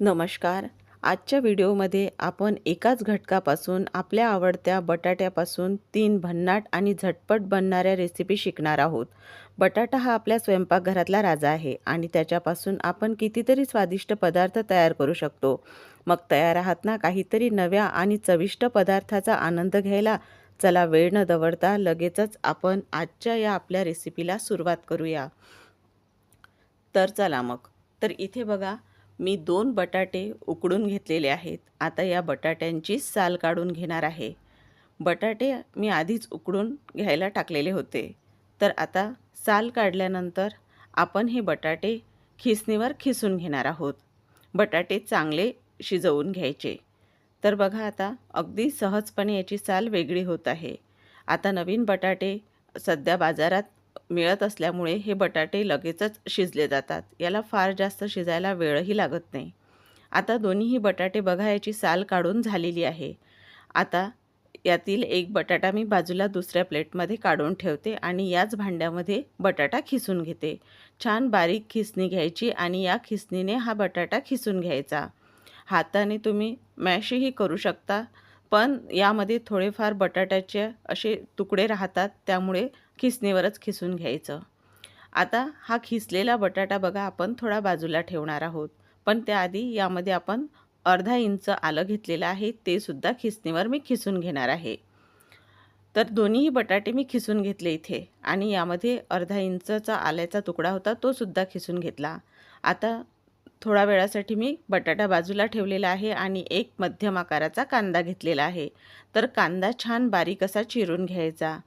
नमस्कार. आजच्या व्हिडिओमध्ये आपण एकाच घटकापासून आपल्या आवडत्या बटाट्यापासून तीन भन्नाट आणि झटपट बनणाऱ्या रेसिपी शिकणार आहोत. बटाटा हा आपल्या स्वयंपाकघरातला राजा आहे आणि त्याच्यापासून आपण कितीतरी स्वादिष्ट पदार्थ तयार करू शकतो. मग तयार आहात ना काहीतरी नव्या आणि चविष्ट पदार्थाचा आनंद घ्यायला? चला वेळ न दवडता लगेचच आपण आजच्या या आपल्या रेसिपीला सुरुवात करूया. तर चला मग. तर इथे बघा मी दोन बटाटे उकडून घेतलेले आहेत. आता या बटाट्यांची साल काढून घेणार आहे. बटाटे मी आधीच उकडून घ्यायला टाकलेले होते. तर आता साल काढल्यानंतर आपण हे बटाटे खिसणीवर खिसून घेणार आहोत. बटाटे चांगले शिजवून घ्यायचे. तर बघा आता अगदी सहजपणे याची साल वेगळी होत आहे. आता नवीन बटाटे सध्या बाजारात मिळत असल्यामुळे हे बटाटे लगेचच शिजले जातात. याला फार जास्त शिजायला वेळही लागत नाही. आता दोन्हीही बटाटे बघा याची साल काढून झालेली आहे. आता यातील एक बटाटा मी बाजूला दुसऱ्या प्लेटमध्ये काढून ठेवते आणि याच भांड्यामध्ये बटाटा खिसून घेते. छान बारीक खिसणी घ्यायची आणि या खिसणीने हा बटाटा खिसून घ्यायचा. हाताने तुम्ही मॅशही करू शकता पण यामध्ये थोडेफार बटाट्याचे असे तुकडे राहतात त्यामुळे खिसणीवरच खिसून घ्यायचं. आता हा खिसलेला बटाटा बघा आपण थोडा बाजूला ठेवणार आहोत. पण त्याआधी यामध्ये आपण अर्धा इंच आलं घेतलेलं आहे ते सुद्धा खिसणीवर मी खिसून घेणार आहे. तर दोन्हीही बटाटे मी खिसून घेतले इथे. आणि यामध्ये अर्धा इंचचा आल्याचा तुकडा होता तो सुद्धा खिसून घेतला. आता थोडा वेळासाठी मी बटाटा बाजूला ठेवलेला आहे आणि एक मध्यम आकाराचा कांदा घेतलेला आहे. तर कांदा छान बारीक असा चिरून घ्यायचा.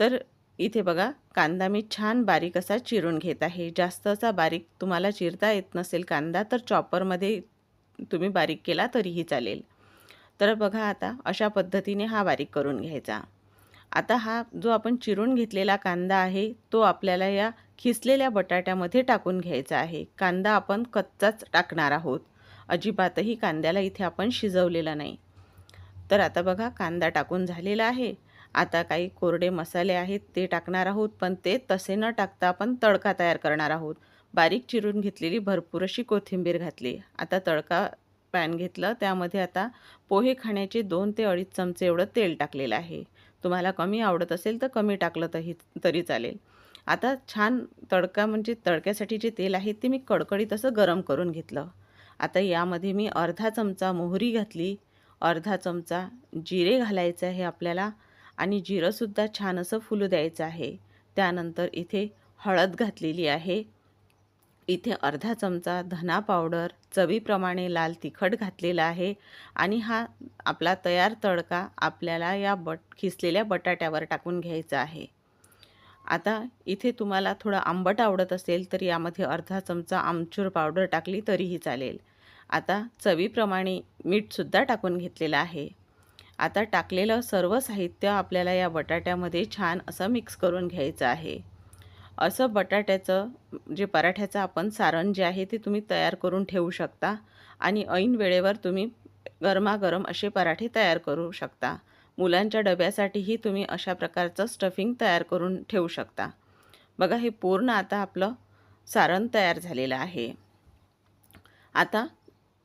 तर इथे बघा कांदा मी छान बारीक असा चिरून घेत आहे. जास्त असा बारीक तुम्हाला चिरता येत नसेल कांदा तर चॉपरमध्ये तुम्ही बारीक केला तरीही चालेल. तर बघा आता अशा पद्धतीने हा बारीक करून घ्यायचा. आता हा जो आपण चिरून घेतलेला कांदा आहे तो आपल्याला या खिसलेल्या बटाट्यामध्ये टाकून घ्यायचा आहे. कांदा आपण कच्चाच टाकणार आहोत. अजिबातही कांद्याला इथे आपण शिजवलेला नाही. तर आता बघा कांदा टाकून झालेला आहे. आता काही कोरडे मसाले आहेत ते टाकणार आहोत पण ते तसे न टाकता आपण तडका तयार करणार आहोत. बारीक चिरून घेतलेली भरपूर अशी कोथिंबीर घातली. आता तडका पॅन घेतलं त्यामध्ये आता पोहे खाण्याचे दोन ते अडीच चमचे एवढं तेल टाकलेलं आहे. तुम्हाला कमी आवडत असेल तर कमी टाकलं तरी तरी चालेल. आता छान तडका म्हणजे तडक्यासाठी जे तेल आहे ते मी कडकडीत असं गरम करून घेतलं. आता यामध्ये मी अर्धा चमचा मोहरी घातली. अर्धा चमचा जिरे घालायचं आहे आपल्याला. आणि जिरंसुद्धा छान असं फुलू द्यायचं आहे. त्यानंतर इथे हळद घातलेली आहे. इथे अर्धा चमचा धना पावडर चवीप्रमाणे लाल तिखट घातलेला आहे आणि हा आपला तयार तडका आपल्याला या बट खिसलेल्या बटाट्यावर टाकून घ्यायचा आहे. आता इथे तुम्हाला थोडं आंबट आवडत असेल तर यामध्ये अर्धा चमचा आमचूर पावडर टाकली तरीही चालेल. आता चवीप्रमाणे मीठसुद्धा टाकून घेतलेलं आहे. आता टाकलेलं सर्व साहित्य आपल्याला या बटाट्यामध्ये छान असं मिक्स करून घ्यायचं आहे. असं बटाट्याचं जे पराठ्याचं आपण सारण जे आहे ते तुम्ही तयार करून ठेवू शकता आणि ऐन वेळेवर तुम्ही गरमागरम असे पराठे तयार करू शकता. मुलांच्या डब्यासाठीही तुम्ही अशा प्रकारचं स्टफिंग तयार करून ठेवू शकता. बघा हे पूर्ण आता आपलं सारण तयार झालेलं आहे. आता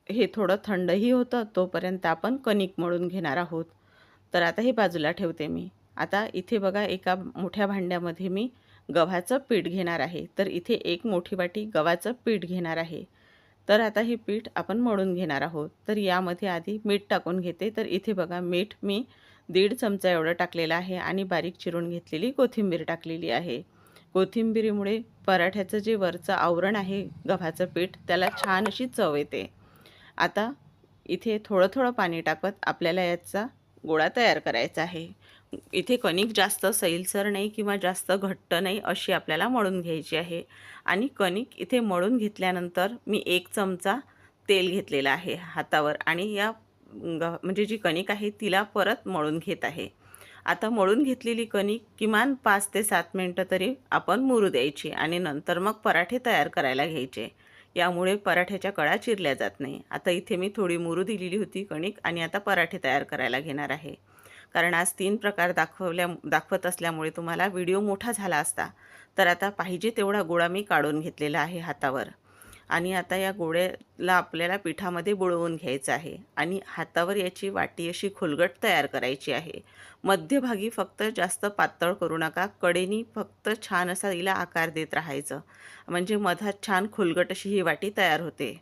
हे थोडं थंडही होतं तोपर्यंत आपण कणिक मळून घेणार आहोत. तर आता हे बाजूला ठेवते मी. आता इथे बघा एका मोठ्या भांड्यामध्ये मी गव्हाचं पीठ घेणार आहे. तर इथे एक मोठी वाटी गव्हाचं पीठ घेणार आहे. तर आता हे पीठ आपण मळून घेणार आहोत. तर यामध्ये आधी मीठ टाकून घेते. तर इथे बघा मीठ मी दीड चमचा एवढं टाकलेलं आहे आणि बारीक चिरून घेतलेली कोथिंबीर टाकलेली आहे. कोथिंबीरीमुळे पराठ्याचं जे वरचं आवरण आहे गव्हाचं पीठ त्याला छान अशी चव येते. आता इथे थोडं थोडं पाणी टाकत आपल्याला याचा गोळा तयार करायचा आहे. इथे कणिक जास्त सैलसर नाही किंवा जास्त घट्ट नाही अशी आपल्याला मळून घ्यायची आहे. आणि कणिक इथे मळून घेतल्यानंतर मी एक चमचा तेल घेतलेला आहे हातावर आणि या ग म्हणजे जी कणिक आहे तिला परत मळून घेत आहे. आता मळून घेतलेली कणिक किमान पाच ते सात मिनटं तरी आपण मुरू द्यायची आणि नंतर मग पराठे तयार करायला घ्यायचे. यामुळे पराठ्याच्या कळा चिरल्या जात नाही. आता इथे मी थोडी मुरू दिलेली होती कणिक आणि आता पराठे तयार करायला घेणार आहे. कारण आज तीन प्रकार दाखवल्या दाखवत असल्यामुळे तुम्हाला व्हिडिओ मोठा झाला असता. तर आता पाहिजे तेवढा गोळा मी काढून घेतलेला आहे हातावर. आणि आता या गोळ्याला आपल्याला पिठामध्ये बुडवून घ्यायचं आहे. आणि हातावर याची वाटी अशी खोलगट तयार करायची आहे. मध्यभागी फक्त जास्त पातळ करू नका. कडेनी फक्त छान असा हिला आकार देत राहायचं. म्हणजे मधात छान खोलगट अशी ही वाटी तयार होते.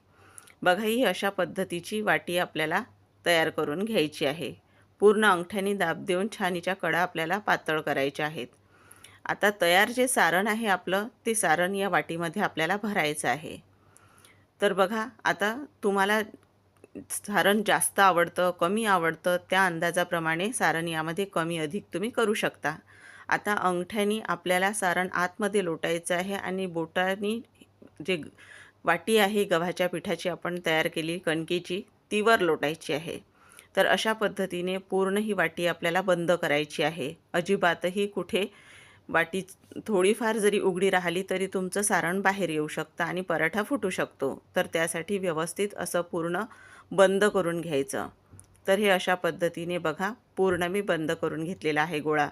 बघा ही अशा पद्धतीची वाटी आपल्याला तयार करून घ्यायची आहे. पूर्ण अंगठ्याने दाब देऊन छान कडा आपल्याला पातळ करायच्या आहेत. आता तयार जे सारण आहे आपलं ते सारण या वाटीमध्ये आपल्याला भरायचं आहे. तर बघा आता तुम्हाला सारण जास्त आवडतं कमी आवडतं त्या अंदाजाप्रमाणे सारण यामध्ये कमी अधिक तुम्ही करू शकता. आता अंगठ्यानी आपल्याला सारण आतमध्ये लोटायचं आहे आणि बोटानी जे वाटी आहे गव्हाच्या पिठाची आपण तयार केली कणकेची ती वर लोटायची आहे. तर अशा पद्धतीने पूर्ण ही वाटी आपल्याला बंद करायची आहे. अजिबातही कुठे वाटी थोडीफार जरी उघडी राहिली तरी तुमचं सारण बाहेर येऊ शकतं आणि पराठा फुटू शकतो. तर त्यासाठी व्यवस्थित असं पूर्ण बंद करून घ्यायचं. तर हे अशा पद्धतीने बघा पूर्ण मी बंद करून घेतलेला आहे गोळा.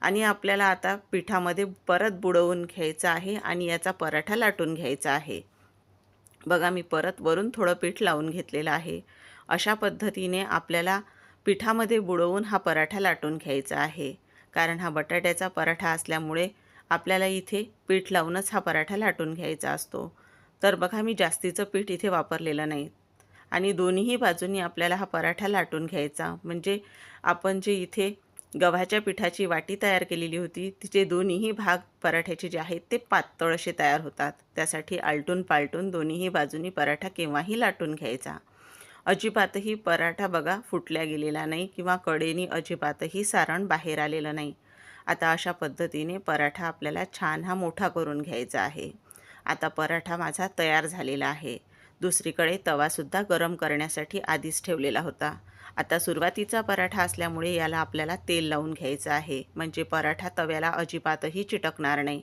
आणि आपल्याला आता पिठामध्ये परत बुडवून घ्यायचं आहे आणि याचा पराठा लाटून घ्यायचा आहे. बघा मी परत वरून थोडं पीठ लावून घेतलेलं आहे. अशा पद्धतीने आपल्याला पिठामध्ये बुडवून हा पराठा लाटून घ्यायचा आहे. कारण हा बटाट्याचा पराठा असल्यामुळे आपल्याला इथे पीठ लावूनच हा पराठा लाटून घ्यायचा असतो. तर बघा मी जास्तीचं पीठ इथे वापरलेलं नाही. आणि दोन्हीही बाजूनी आपल्याला हा पराठा लाटून घ्यायचा. म्हणजे आपण जे इथे गव्हाच्या पिठाची वाटी तयार केलेली होती तिचे दोन्हीही भाग पराठ्याचे जे आहेत ते पातळ असे तयार होतात. त्यासाठी आलटून पालटून दोन्हीही बाजूनी पराठा केव्हाही लाटून घ्यायचा. अजिबातही पराठा बघा फुटल्या गेलेला नाही किंवा कडेनी अजिबातही सारण बाहेर आलेलं नाही. आता अशा पद्धतीने पराठा आपल्याला छान हा मोठा करून घ्यायचा आहे. आता पराठा माझा तयार झालेला आहे. दुसरीकडे तवासुद्धा गरम करण्यासाठी आधीच ठेवलेला होता. आता सुरुवातीचा पराठा असल्यामुळे याला आपल्याला तेल लावून घ्यायचं आहे. म्हणजे पराठा तव्याला अजिबातही चिटकणार नाही.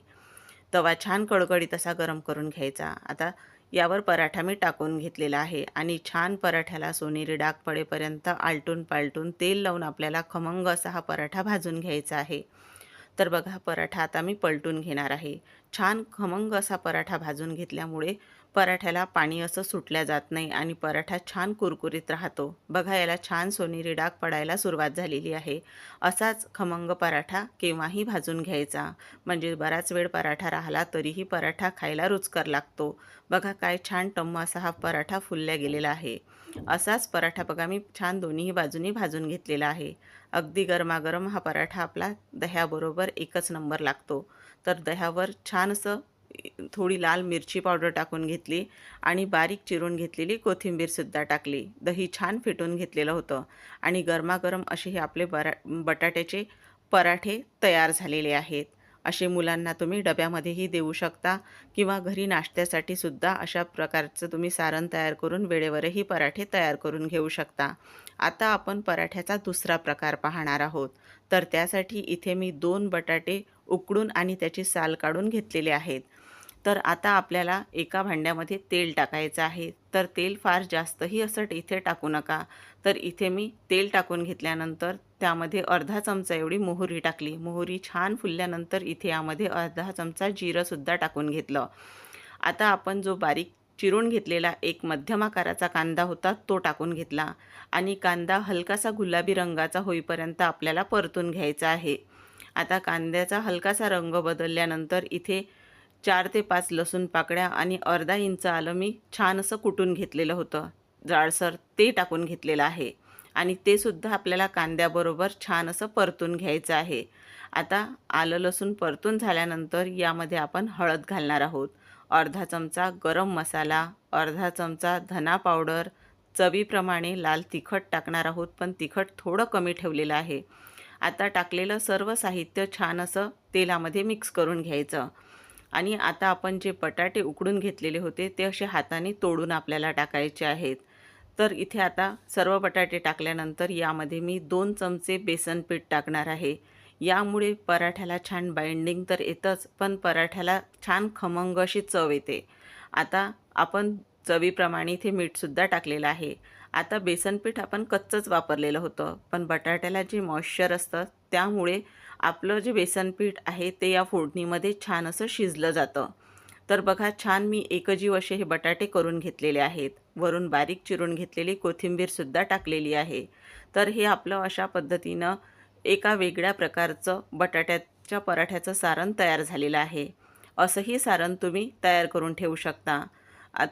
तवा छान कडकडीत असा गरम करून घ्यायचा. आता यावर पराठा मी टाकून घेतलेला आहे. आणि छान पराठ्याला सोनेरी डाग पडेपर्यंत आलटून पालटून तेल लावून आपल्याला खमंग असा हा पराठा भाजून घ्यायचा आहे. तर बघा पराठा आता मी पलटून घेणार आहे. छान खमंग असा पराठा भाजून घेतल्यामुळे पराठ्याला पाणी असं सुटल्या जात नाही आणि पराठा छान कुरकुरीत राहतो. बघा याला छान सोनेरी डाग पडायला सुरुवात झालेली आहे. असाच खमंग पराठा केव्हाही भाजून घ्यायचा. म्हणजे बराच वेळ पराठा राहिला तरीही पराठा खायला रुचकर लागतो. बघा काय छान टम्म असा हा पराठा फुलल्या गेलेला आहे. असाच पराठा बघा मी छान दोन्ही बाजूनी भाजून घेतलेला आहे. अगदी गरमागरम हा पराठा आपला दह्याबरोबर एकच नंबर लागतो. तर दह्यावर छान असं थोडी लाल मिरची पावडर टाकून घेतली आणि बारीक चिरून घेतलेली कोथिंबीरसुद्धा टाकली. दही छान फिटून घेतलेलं होतं आणि गरमागरम असे हे आपले बरा बटाट्याचे पराठे तयार झालेले आहेत. असे मुलांना तुम्ही डब्यामध्येही देऊ शकता किंवा घरी नाश्त्यासाठी सुद्धा अशा प्रकारचं तुम्ही सारण तयार करून वेळेवरही पराठे तयार करून घेऊ शकता. आता आपण पराठ्याचा दुसरा प्रकार पाहणार आहोत. तर त्यासाठी इथे मी दोन बटाटे उकडून आणि त्याची साल काढून घेतलेले आहेत. तर आता आपल्याला एका भांड्यामध्ये तेल टाकायचं आहे. तर तेल फार जास्तही असं इथे टाकू नका. तर इथे मी तेल टाकून घेतल्यानंतर त्यामध्ये अर्धा चमचा एवढी मोहरी टाकली. मोहरी छान फुलल्यानंतर इथे यामध्ये अर्धा चमचा जिरंसुद्धा टाकून घेतलं. आता आपण जो बारीक चिरून घेतलेला एक मध्यम आकाराचा कांदा होता तो टाकून घेतला. आणि कांदा हलकासा गुलाबी रंगाचा होईपर्यंत आपल्याला परतून घ्यायचा आहे. आता कांद्याचा हलकासा रंग बदलल्यानंतर इथे चार ते पाच लसूण पाकळ्या आणि अर्धा इंच आलं मी छान असं कुटून घेतलेलं होतं. जाडसर ते टाकून घेतलेलं आहे. आणि ते सुद्धा आपल्याला कांद्याबरोबर छान असं परतून घ्यायचं आहे. आता आलं लसूण परतून झाल्यानंतर यामध्ये आपण हळद घालणार आहोत. अर्धा चमचा गरम मसाला अर्धा चमचा धना पावडर चवीप्रमाणे लाल तिखट टाकणार आहोत पण तिखट थोडं कमी ठेवलेलं आहे. आता टाकलेलं सर्व साहित्य छान असं तेलामध्ये मिक्स करून घ्यायचं. आणि आता आपण जे बटाटे उकडून घेतलेले होते ते असे हाताने तोडून आपल्याला टाकायचे आहेत. तर इथे आता सर्व बटाटे टाकल्यानंतर यामध्ये मी दोन चमचे बेसन पीठ टाकणार आहे. यामुळे पराठ्याला छान बाइंडिंग तर येतंच पण पराठ्याला छान खमंग अशी चव येते. आता आपण चवीप्रमाणे इथे मीठसुद्धा टाकलेलं आहे. आता बेसन पीठ आपण कच्चंच वापरलेलं होतं पण बटाट्याला जे मॉइश्चर असतं त्यामुळे आपलं जे बेसन पीठ आहे ते या फोडणीमध्ये छान असं शिजलं जातं. तर बघा छान मी एकजीव असे हे बटाटे करून घेतलेले आहेत. वरून बारीक चिरून घेतलेली कोथिंबीरसुद्धा टाकलेली आहे. तर हे आपलं अशा पद्धतीनं एका वेगळ्या प्रकारचं बटाट्याच्या पराठ्याचं सारण तयार झालेलं आहे. असंही सारण तुम्ही तयार करून ठेवू शकता.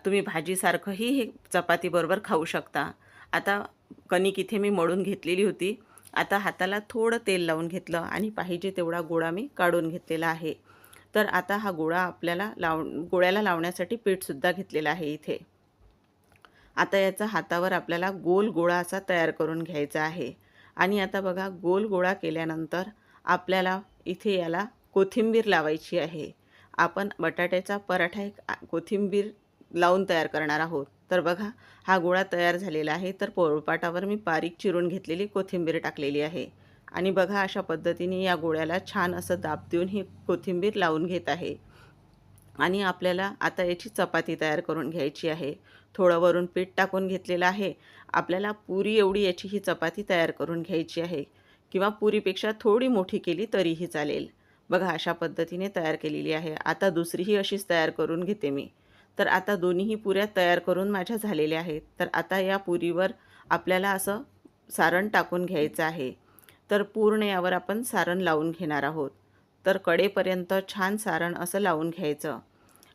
तुम्ही भाजीसारखंही हे चपातीबरोबर खाऊ शकता. आता कणिक इथे मी मळून घेतलेली होती. आता हाताला थोडं तेल लावून घेतलं आणि पाहिजे तेवढा गोळा मी काढून घेतलेला आहे. तर आता हा गोळा आपल्याला लाव गोळ्याला लावण्यासाठी पीठसुद्धा घेतलेलं आहे इथे. आता याचा हातावर आपल्याला गोल गोळा असा तयार करून घ्यायचा आहे. आणि आता बघा गोल गोळा केल्यानंतर आपल्याला इथे याला कोथिंबीर लावायची आहे. आपण बटाट्याचा पराठा एक कोथिंबीर लावून तयार करणार आहोत. तर बघा हा गोळा तयार झालेला आहे. तर पोळपाटावर मी बारीक चिरून घेतलेली कोथिंबीर टाकलेली आहे. आणि बघा अशा पद्धतीने या गोळ्याला छान असं दाब देऊन ही कोथिंबीर लावून घेत आहे. आणि आपल्याला आता याची चपाती तयार करून घ्यायची आहे. थोडं वरून पीठ टाकून घेतलेलं आहे. आपल्याला पुरी एवढी याची ही चपाती तयार करून घ्यायची आहे. किंवा पुरीपेक्षा थोडी मोठी केली तरीही चालेल. बघा अशा पद्धतीने तयार केलेली आहे. आता दुसरीही अशीच तयार करून घेते मी. तर आता दोन्हीही पुऱ्या तयार करून माझ्या झालेल्या आहेत. तर आता या पुरीवर आपल्याला असं सारण टाकून घ्यायचं आहे. तर पूर्ण यावर आपण सारण लावून घेणार आहोत. तर कडेपर्यंत छान सारण असं लावून घ्यायचं.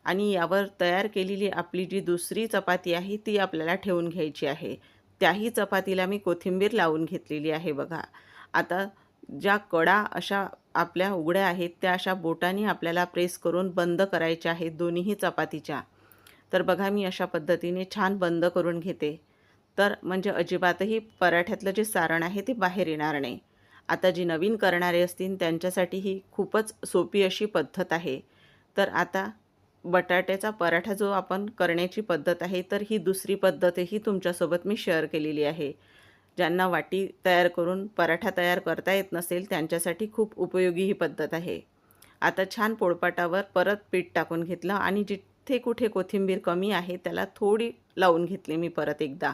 आणि यावर तयार केलेली आपली जी दुसरी चपाती आहे ती आपल्याला ठेवून घ्यायची आहे. त्याही चपातीला मी कोथिंबीर लावून घेतलेली आहे बघा. आता ज्या कडा अशा आपल्या उघड्या आहेत त्या अशा बोटाने आपल्याला प्रेस करून बंद करायच्या आहेत दोन्हीही चपातीच्या. तर बघा मी अशा पद्धतीने छान बंद करून घेते. तर म्हणजे अजिबातही पराठ्यातलं जे सारण आहे ते बाहेर येणार नाही. आता जी नवीन करणारे असतील त्यांच्यासाठी ही खूपच सोपी अशी पद्धत आहे. तर आता बटाट्याचा पराठा जो आपण करण्याची पद्धत आहे तर ही दुसरी पद्धतही तुमच्यासोबत मी शेअर केलेली आहे. ज्यांना वाटी तयार करून पराठा तयार करता येत नसेल त्यांच्यासाठी खूप उपयोगी ही पद्धत आहे. आता छान पोळपाटावर परत पीठ टाकून घेतलं आणि जिथे कुठे कोथिंबीर कमी आहे त्याला थोडी लावून घेतली मी परत एकदा.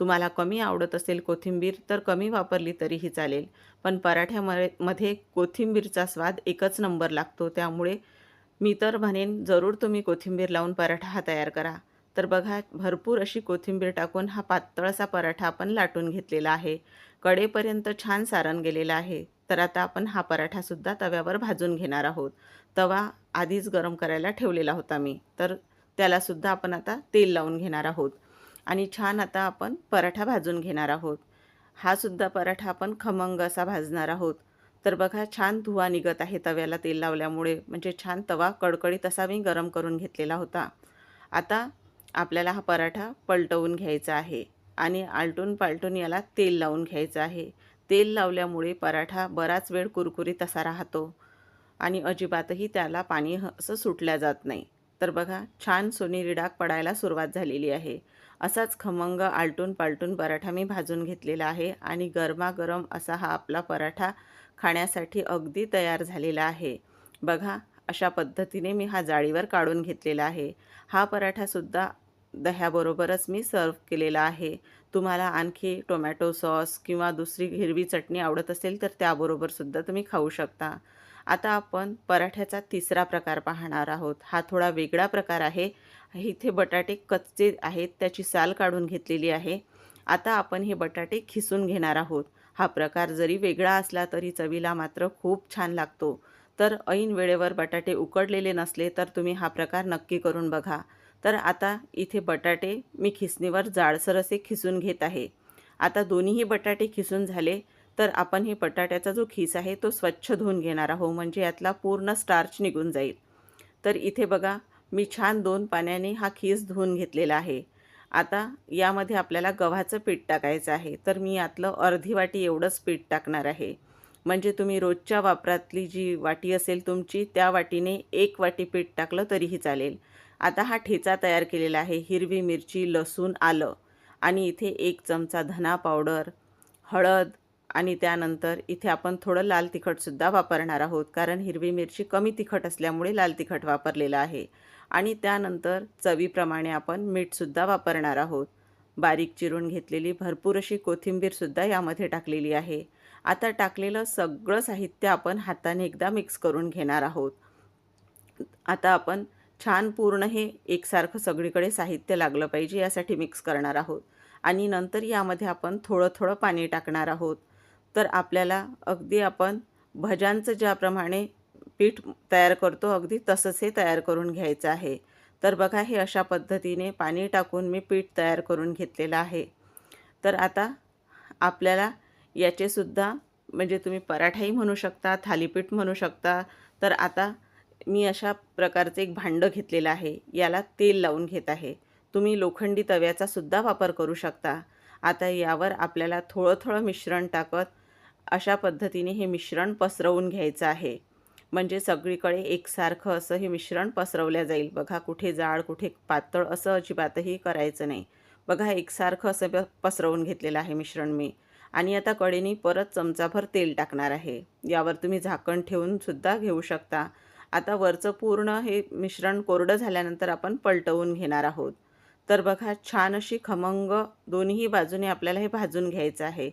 तुम्हाला कमी आवडत असेल कोथिंबीर तर कमी वापरली तरीही चालेल. पण पराठ्यामध्ये मध्ये कोथिंबीरचा स्वाद एकच नंबर लागतो. त्यामुळे मी तर म्हणेन जरूर तुम्ही कोथिंबीर लावून पराठा हा तयार करा. तर बघा भरपूर अशी कोथिंबीर टाकून हा पातळसा पराठा आपण लाटून घेतलेला आहे. कडेपर्यंत छान सारण गेलेलं आहे. तर आता आपण हा पराठासुद्धा तव्यावर भाजून घेणार आहोत. तवा आधीच गरम करायला ठेवलेला होता मी. तर त्यालासुद्धा आपण आता तेल लावून घेणार आहोत. आणि छान आता आपण पराठा भाजून घेणार आहोत. हा सुद्धा पराठा आपण खमंग असा भाजणार आहोत. तर बघा छान धुवा निघत आहे तव्याला तेल लावल्यामुळे. म्हणजे छान तवा कडकडीत असा मी गरम करून घेतलेला होता. आता आपल्याला हा पराठा पलटवून घ्यायचा आहे आणि आलटून पालटून याला तेल लावून घ्यायचं आहे. तेल लावल्यामुळे पराठा बराच वेळ कुरकुरीत असा राहतो आणि अजिबातही त्याला पाणी ह- असं सुटल्या जात नाही. तर बघा छान सोनेरी डाग पडायला सुरुवात झालेली आहे. असाच खमंग आलटून पालटून पराठा मी भाजून घेतलेला आहे आणि गरमागरम असा हा आपला पराठा खाण्यासाठी अगदी तयार झालेला आहे. बघा अशा पद्धतीने मी हा जाळीवर काढून घेतलेला आहे. हा पराठासुद्धा दह्याबरोबरच मी सर्व केलेला आहे. तुम्हाला आणखी टोमॅटो सॉस किंवा दुसरी हिरवी चटणी आवडत असेल तर त्याबरोबरसुद्धा तुम्ही खाऊ शकता. आता आपण पराठ्याचा तिसरा प्रकार पाहणार आहोत. हा थोडा वेगळा प्रकार आहे. इथे बटाटे कच्चे आहेत त्याची साल काढून घेतलेली आहे. आता आपण हे बटाटे खिसून घेणार आहोत. हा प्रकार जरी वेगळा असला तरी चवीला मात्र खूप छान लागतो. तर ऐन वेळेवर बटाटे उकडलेले नसले तर तुम्ही हा प्रकार नक्की करून बघा. तर आता इथे बटाटे मी खिसणीवर जाडसर असे खिसून घेत आहे. आता दोन्हीही बटाटे खिसून झाले तर आपण हे बटाट्याचा जो खिस आहे तो स्वच्छ धुवून घेणार आहोत म्हणजे यातला पूर्ण स्टार्च निघून जाईल. तर इथे बघा मी छान दोन पाण्याने हा खीस धुवून घेतलेला आहे. आता यामध्ये आपल्याला गव्हाचं पीठ टाकायचं आहे. तर मी यातलं अर्धी वाटी एवढंच पीठ टाकणार आहे. म्हणजे तुम्ही रोजच्या वापरातली जी वाटी असेल तुमची त्या वाटीने एक वाटी पीठ टाकलं तरीही चालेल. आता हा ठेचा तयार केलेला आहे. हिरवी मिरची लसूण आलं आणि इथे एक चमचा धना पावडर हळद आणि त्यानंतर इथे आपण थोडं लाल तिखटसुद्धा वापरणार आहोत. कारण हिरवी मिरची कमी तिखट असल्यामुळे लाल तिखट वापरलेलं आहे. आणि त्यानंतर चवीप्रमाणे आपण मीठसुद्धा वापरणार आहोत. बारीक चिरून घेतलेली भरपूर अशी कोथिंबीरसुद्धा यामध्ये टाकलेली आहे. आता टाकलेलं सगळं साहित्य आपण हाताने एकदा मिक्स करून घेणार आहोत. आता आपण छान पूर्ण हे एकसारखं सगळीकडे साहित्य लागलं पाहिजे यासाठी मिक्स करणार आहोत. आणि नंतर यामध्ये आपण थोडं थोडं पाणी टाकणार आहोत. तर आपल्याला अगदी आपण भज्यांचं ज्याप्रमाणे पीठ तयार करतो अगदी तसंच हे तयार करून घ्यायचं आहे. तर बघा हे अशा पद्धतीने पाणी टाकून मी पीठ तयार करून घेतलेलं आहे. तर आता आपल्याला याचेसुद्धा म्हणजे तुम्ही पराठाही म्हणू शकता थालीपीठ म्हणू शकता. तर आता मी अशा प्रकारचे एक भांडं घेतलेलं आहे. याला तेल लावून घेत आहे. तुम्ही लोखंडी तव्याचा सुद्धा वापर करू शकता. आता यावर आपल्याला थोडं थोडं मिश्रण टाकत अशा पद्धतीने हे मिश्रण पसरवून घ्यायचं आहे. म्हणजे सगळीकडे एकसारखं असं हे मिश्रण पसरवल्या जाईल. बघा कुठे जाड कुठे पातळ असं अजिबातही करायचं नाही. बघा एकसारखं असं पसरवून घेतलेलं आहे मिश्रण मी. आणि आता कडेने परत चमचाभर तेल टाकणार आहे. यावर तुम्ही झाकण ठेवून सुद्धा घेऊ शकता. आता वरचं पूर्ण हे मिश्रण कोरडं झाल्यानंतर आपण पलटवून घेणार आहोत. तर बघा छान अशी खमंग दोन्ही बाजूने आपल्याला हे भाजून घ्यायचं आहे.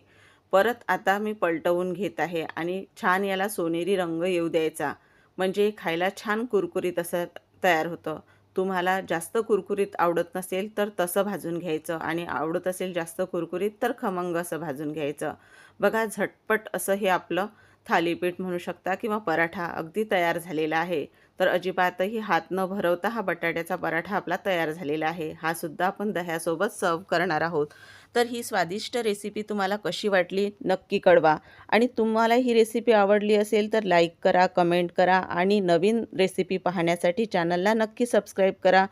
परत आता मी पलटवून घेत आहे आणि छान याला सोनेरी रंग येऊ द्यायचा. म्हणजे खायला छान कुरकुरीत असं तयार होतं. तुम्हाला जास्त कुरकुरीत आवडत नसेल तर तसं भाजून घ्यायचं. आणि आवडत असेल जास्त कुरकुरीत तर खमंग असं भाजून घ्यायचं. बघा झटपट असं हे आपलं थालीपीठ म्हणू शकता किंवा पराठा अगदी तयार झालेला आहे. तर अजिबातही हात न भरवता हा बटाट्याचा पराठा आपला तयार झालेला आहे. हा सुद्धा आपण दह्यासोबत सर्व करणार आहोत. तर ही स्वादिष्ट रेसिपी तुम्हाला कशी वाटली नक्की कळवा. आणि तुम्हाला ही रेसिपी आवडली असेल तर लाईक करा कमेंट करा आणि नवीन रेसिपी पाहण्यासाठी चॅनलला नक्की सबस्क्राईब करा.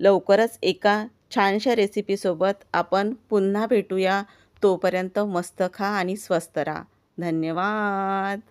लवकरच एका छानशा रेसिपीसोबत आपण पुन्हा भेटूया. तोपर्यंत मस्त खा आणि स्वस्त राहा. धन्यवाद.